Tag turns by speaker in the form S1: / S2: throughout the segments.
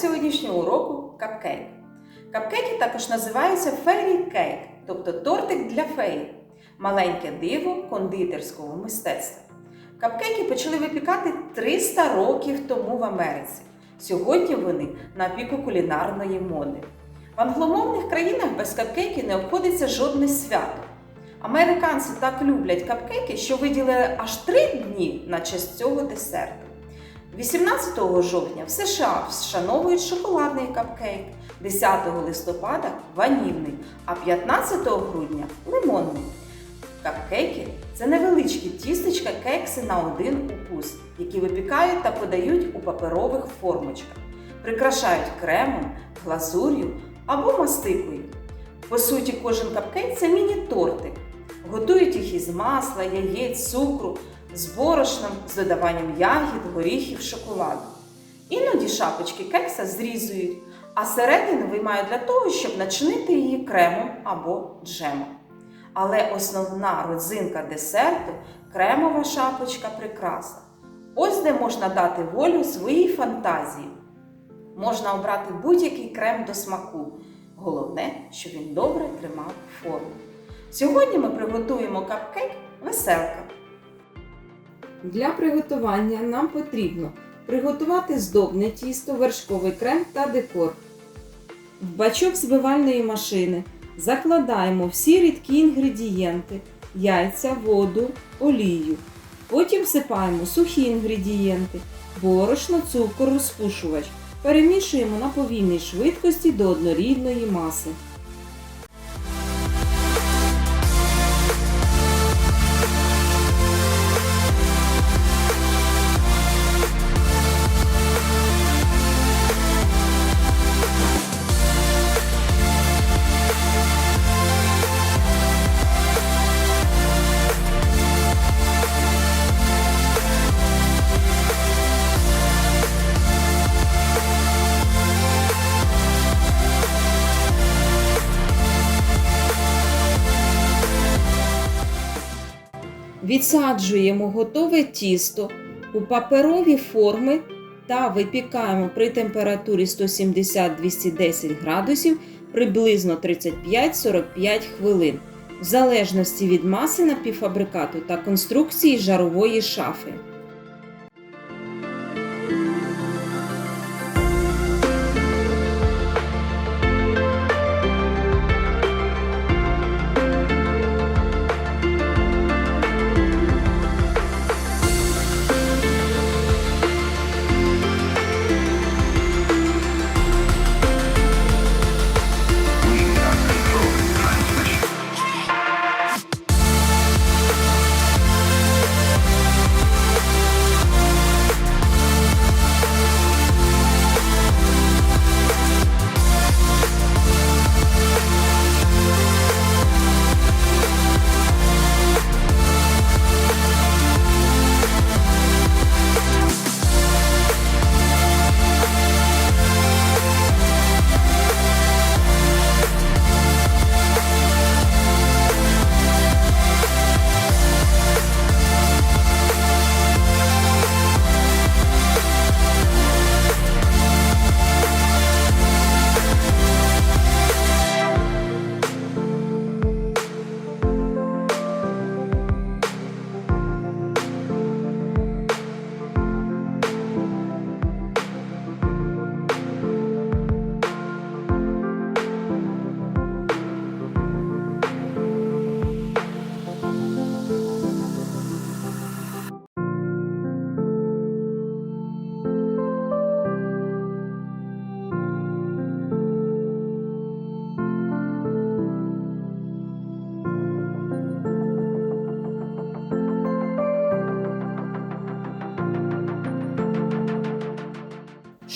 S1: Сьогоднішнього уроку капкейк. Капкейки також називаються фейрі кейк, тобто тортик для феї, маленьке диво кондитерського мистецтва. Капкейки почали випікати 300 років тому в Америці. Сьогодні вони на піку кулінарної моди. В англомовних країнах без капкейків не обходиться жодне свято. Американці так люблять капкейки, що виділили аж три дні на честь цього десерту. 18 жовтня в США вшановують шоколадний капкейк, 10 листопада ванільний, а 15 грудня лимонний. Капкейки це невеличкі тістечка кекси на один укус, які випікають та подають у паперових формочках, прикрашають кремом, глазур'ю або мастикою. По суті, кожен капкейк це міні-тортик. Готують їх із масла, яєць, цукру, з борошном, з додаванням ягід, горіхів, шоколаду. Іноді шапочки кекса зрізують, а середину виймають для того, щоб начинити її кремом або джемом. Але основна родзинка десерту кремова шапочка прикраса. Ось де можна дати волю своїй фантазії. Можна обрати будь-який крем до смаку. Головне, щоб він добре тримав форму. Сьогодні ми приготуємо капкейк веселка.
S2: Для приготування нам потрібно приготувати здобне тісто, вершковий крем та декор. В бачок збивальної машини закладаємо всі рідкі інгредієнти, яйця, воду, олію. Потім всипаємо сухі інгредієнти, борошно, цукор, розпушувач. Перемішуємо на повільній швидкості до однорідної маси. Відсаджуємо готове тісто у паперові форми та випікаємо при температурі 170-210 градусів приблизно 35-45 хвилин, в залежності від маси напівфабрикату та конструкції жарової шафи.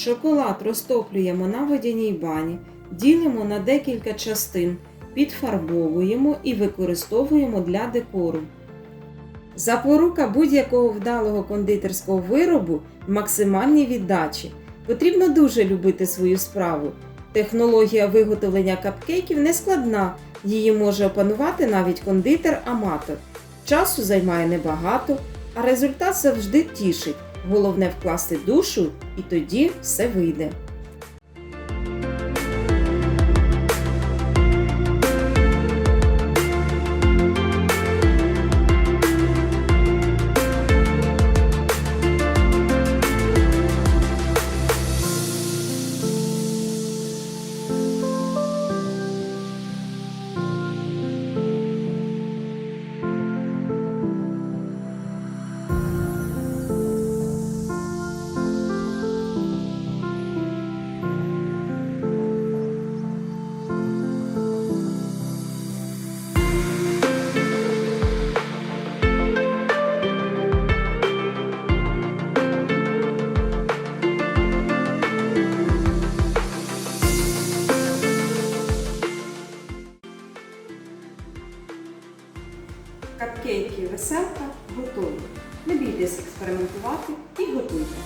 S2: Шоколад розтоплюємо на водяній бані, ділимо на декілька частин, підфарбовуємо і використовуємо для декору. Запорука будь-якого вдалого кондитерського виробу в максимальній віддачі. Потрібно дуже любити свою справу. Технологія виготовлення капкейків не складна, її може опанувати навіть кондитер-аматор. Часу займає небагато, а результат завжди тішить.
S1: Головне вкласти душу, і тоді все вийде. Капкейки веселка готові. Не бійтесь експериментувати і готуйте.